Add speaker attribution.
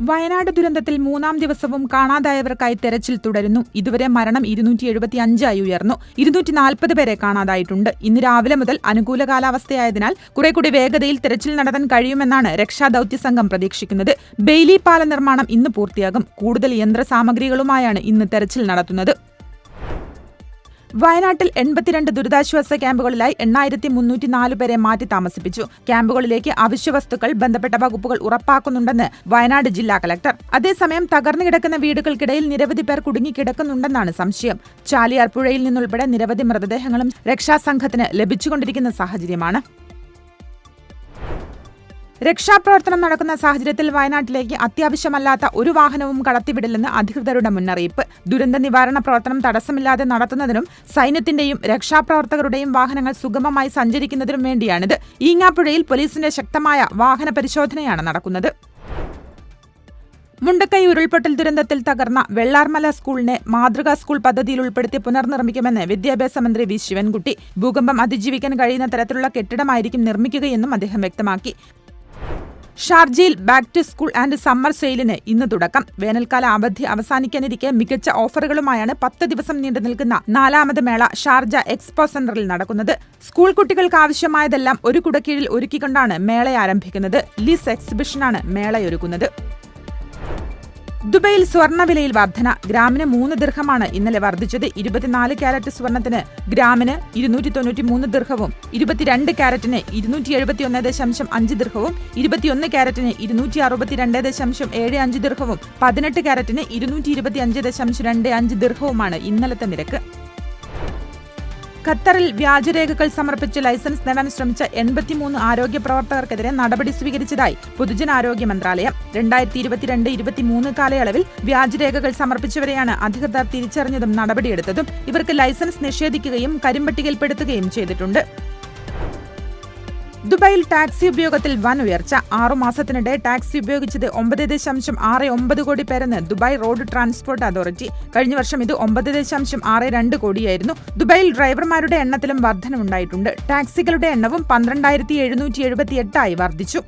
Speaker 1: വയനാട് ദുരന്തത്തിൽ മൂന്നാം ദിവസവും കാണാതായവർക്കായി തെരച്ചിൽ തുടരുന്നു. ഇതുവരെ മരണം ഇരുന്നൂറ്റി എഴുപത്തി അഞ്ചായി ഉയർന്നു. ഇരുന്നൂറ്റി നാൽപ്പത് പേരെ കാണാതായിട്ടുണ്ട്. ഇന്ന് രാവിലെ മുതൽ അനുകൂല കാലാവസ്ഥയായതിനാൽ കുറെ കൂടി വേഗതയിൽ തെരച്ചിൽ നടത്താൻ കഴിയുമെന്നാണ് രക്ഷാദൌത്യ സംഘം പ്രതീക്ഷിക്കുന്നത്. ബെയിലി പാല നിർമ്മാണം ഇന്ന് പൂർത്തിയാകും. കൂടുതൽ യന്ത്രസാമഗ്രികളുമായാണ് ഇന്ന് തെരച്ചിൽ നടത്തുന്നത്. വയനാട്ടിൽ എൺപത്തിരണ്ട് ദുരിതാശ്വാസ ക്യാമ്പുകളിലായി എണ്ണായിരത്തി മുന്നൂറ്റി നാല് പേരെ മാറ്റി താമസിപ്പിച്ചു. ക്യാമ്പുകളിലേക്ക് അവശ്യവസ്തുക്കൾ ബന്ധപ്പെട്ട വകുപ്പുകൾ ഉറപ്പാക്കുന്നുണ്ടെന്ന് വയനാട് ജില്ലാ കലക്ടർ. അതേസമയം തകർന്നു കിടക്കുന്ന വീടുകൾക്കിടയിൽ നിരവധി പേർ കുടുങ്ങിക്കിടക്കുന്നുണ്ടെന്നാണ് സംശയം. ചാലിയാർ പുഴയിൽ നിന്നുൾപ്പെടെ നിരവധി മൃതദേഹങ്ങളും രക്ഷാസംഘത്തിന് ലഭിച്ചുകൊണ്ടിരിക്കുന്ന സാഹചര്യമാണ്. രക്ഷാപ്രവർത്തനം നടക്കുന്ന സാഹചര്യത്തിൽ വയനാട്ടിലേക്ക് അത്യാവശ്യമല്ലാത്ത ഒരു വാഹനവും കടത്തിവിടില്ലെന്ന് അധികൃതരുടെ മുന്നറിയിപ്പ്. ദുരന്ത നിവാരണ പ്രവർത്തനം തടസ്സമില്ലാതെ നടത്തുന്നതിനും സൈന്യത്തിന്റെയും രക്ഷാപ്രവർത്തകരുടെയും വാഹനങ്ങൾ സുഗമമായി സഞ്ചരിക്കുന്നതിനും വേണ്ടിയാണിത്. ഈങ്ങാപ്പുഴയിൽ പോലീസിന്റെ ശക്തമായ വാഹന പരിശോധനയാണ് നടക്കുന്നത്. മുണ്ടക്കൈ ഉരുൾപൊട്ടൽ ദുരന്തത്തിൽ തകർന്ന വെള്ളാർമല സ്കൂളിനെ മാതൃകാ സ്കൂൾ പദ്ധതിയിൽ ഉൾപ്പെടുത്തി പുനർനിർമ്മിക്കുമെന്ന് വിദ്യാഭ്യാസ മന്ത്രി വി. ശിവൻകുട്ടി. ഭൂകമ്പം അതിജീവിക്കാൻ കഴിയുന്ന തരത്തിലുള്ള കെട്ടിടമായിരിക്കും നിർമ്മിക്കുകയെന്നും അദ്ദേഹം വ്യക്തമാക്കി. ഷാർജയിൽ back to school and summer സെയിലിന് ഇന്ന് തുടക്കം. വേനൽക്കാല അവധി അവസാനിക്കാനിരിക്കെ മികച്ച ഓഫറുകളുമായാണ് പത്ത് ദിവസം നീണ്ടു നിൽക്കുന്ന നാലാമത് മേള ഷാർജ എക്സ്പോ സെന്ററിൽ നടക്കുന്നത്. സ്കൂൾ കുട്ടികൾക്ക് ആവശ്യമായതെല്ലാം ഒരു കുടക്കീഴിൽ ഒരുക്കിക്കൊണ്ടാണ് മേള ആരംഭിക്കുന്നത്. ലിസ് എക്സിബിഷനാണ് മേളയൊരുക്കുന്നത്. ദുബൈയിൽ സ്വർണവിലയിൽ വർധന. ഗ്രാമിന് മൂന്ന് ദീർഘമാണ് ഇന്നലെ വർദ്ധിച്ചത്. ഇരുപത്തിനാല് ക്യാരറ്റ് സ്വർണത്തിന് ഗ്രാമിന് ഇരുന്നൂറ്റി തൊണ്ണൂറ്റി മൂന്ന് ദീർഘവും ഇരുപത്തിരണ്ട് ക്യാരറ്റിന് ഇരുന്നൂറ്റി എഴുപത്തിയൊന്ന് ദശാംശം അഞ്ച് ദീർഘവും ഇരുപത്തിയൊന്ന് ക്യാരറ്റിന് ഇരുന്നൂറ്റി അറുപത്തിരണ്ട് ദശാംശം ഏഴ് അഞ്ച് ദീർഘവും പതിനെട്ട് ക്യാരറ്റിന് ഇരുന്നൂറ്റി ഇരുപത്തി അഞ്ച് ദശാംശം രണ്ട് അഞ്ച് ദീർഘവുമാണ് ഇന്നലത്തെ നിരക്ക്. ഖത്തറിൽ വ്യാജരേഖകൾ സമർപ്പിച്ച് ലൈസൻസ് നേടാൻ ശ്രമിച്ച എൺപത്തിമൂന്ന് ആരോഗ്യ പ്രവർത്തകർക്കെതിരെ നടപടി സ്വീകരിച്ചതായി പൊതുജനാരോഗ്യ മന്ത്രാലയം. രണ്ടായിരത്തി ഇരുപത്തിരണ്ട് ഇരുപത്തിമൂന്ന് കാലയളവിൽ വ്യാജരേഖകൾ സമർപ്പിച്ചവരെയാണ് അധികൃതർ തിരിച്ചറിഞ്ഞതും നടപടിയെടുത്തതും. ഇവർക്ക് ലൈസൻസ് നിഷേധിക്കുകയും കരിമ്പട്ടികയിൽപ്പെടുത്തുകയും ചെയ്തിട്ടുണ്ട്. ദുബായിൽ ടാക്സി ഉപയോഗത്തിൽ വൻ ഉയർച്ച ആറുമാസത്തിനിടെ ടാക്സി ഉപയോഗിച്ചത് ഒമ്പത് ദശാംശം ആറ് ഒമ്പത് കോടി പേരെന്ന് ദുബായ് റോഡ് ട്രാൻസ്പോർട്ട് അതോറിറ്റി. കഴിഞ്ഞ വർഷം ഇത് ഒമ്പത് ദശാംശം ആറ് രണ്ട് കോടിയായിരുന്നു. ദുബായിൽ ഡ്രൈവർമാരുടെ എണ്ണത്തിലും വർധനമുണ്ടായിട്ടുണ്ട് ടാക്സികളുടെ എണ്ണവും പന്ത്രണ്ടായിരത്തി എഴുന്നൂറ്റി എഴുപത്തി എട്ടായി വർദ്ധിച്ചു.